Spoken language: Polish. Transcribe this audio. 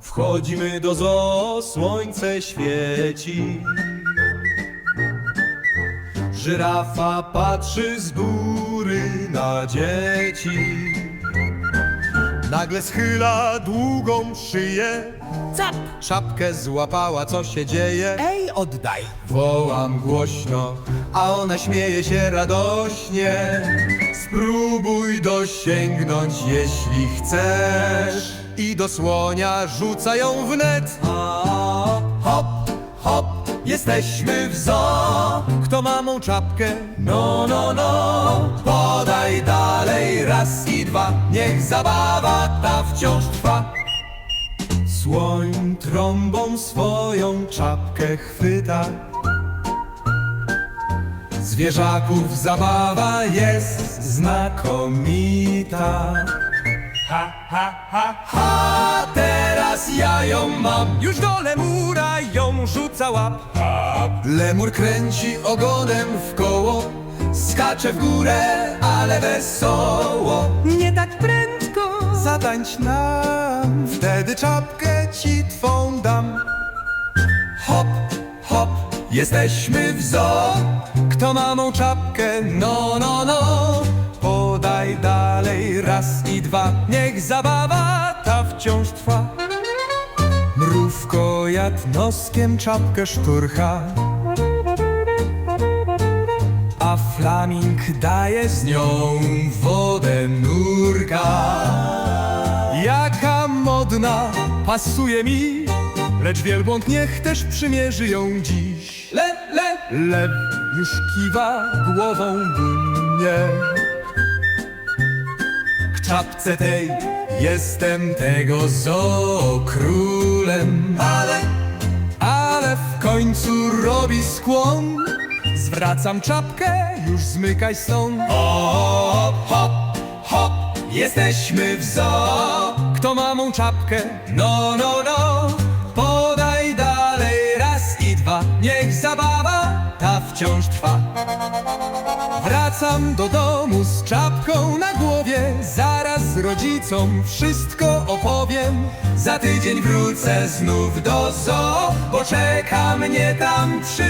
Wchodzimy do zoo, słońce świeci. Żyrafa patrzy z góry na dzieci. Nagle schyla długą szyję. Cap! Czapkę złapała, co się dzieje? Ej, oddaj! Wołam głośno, a ona śmieje się radośnie. Spróbuj dosięgnąć, jeśli chcesz. I do słonia rzuca ją wnet. Jesteśmy w zoo. Kto ma mą czapkę? No, no, no. Podaj dalej raz i dwa. Niech zabawa ta wciąż trwa. Słoń trąbą swoją czapkę chwyta Zwierzaków zabawa jest znakomita Ha, ha, ha, ha, teraz ja ją mam Już do lemura ją rzuca łap Lemur kręci ogonem w koło Skacze w górę, ale wesoło Nie tak prędko! Zatańcz nam, wtedy czapkę ci twą dam. Hop, hop, jesteśmy w zoo. Kto ma mą czapkę? No, no, no. Podaj dalej raz i dwa. Niech zabawa ta wciąż trwa. Mrówko jad noskiem czapkę szturcha. A flaming daje z nią wodę nurka. Jaka modna, pasuje mi Lecz wielbłąd niech też przymierzy ją dziś Le, le, lew już kiwa głową dumnie W czapce tej jestem tego zoo królem Ale, ale w końcu robi skłon. Zwracam czapkę, już zmykaj stąd. Hop, hop, hop, jesteśmy w zoo. Kto ma mą czapkę? No, no, no. Podaj dalej raz i dwa. Niech zabawa ta wciąż trwa. Wracam do domu z czapką na głowie Zaraz rodzicom wszystko opowiem. Za tydzień wrócę znów do zoo Bo czeka mnie tam przygód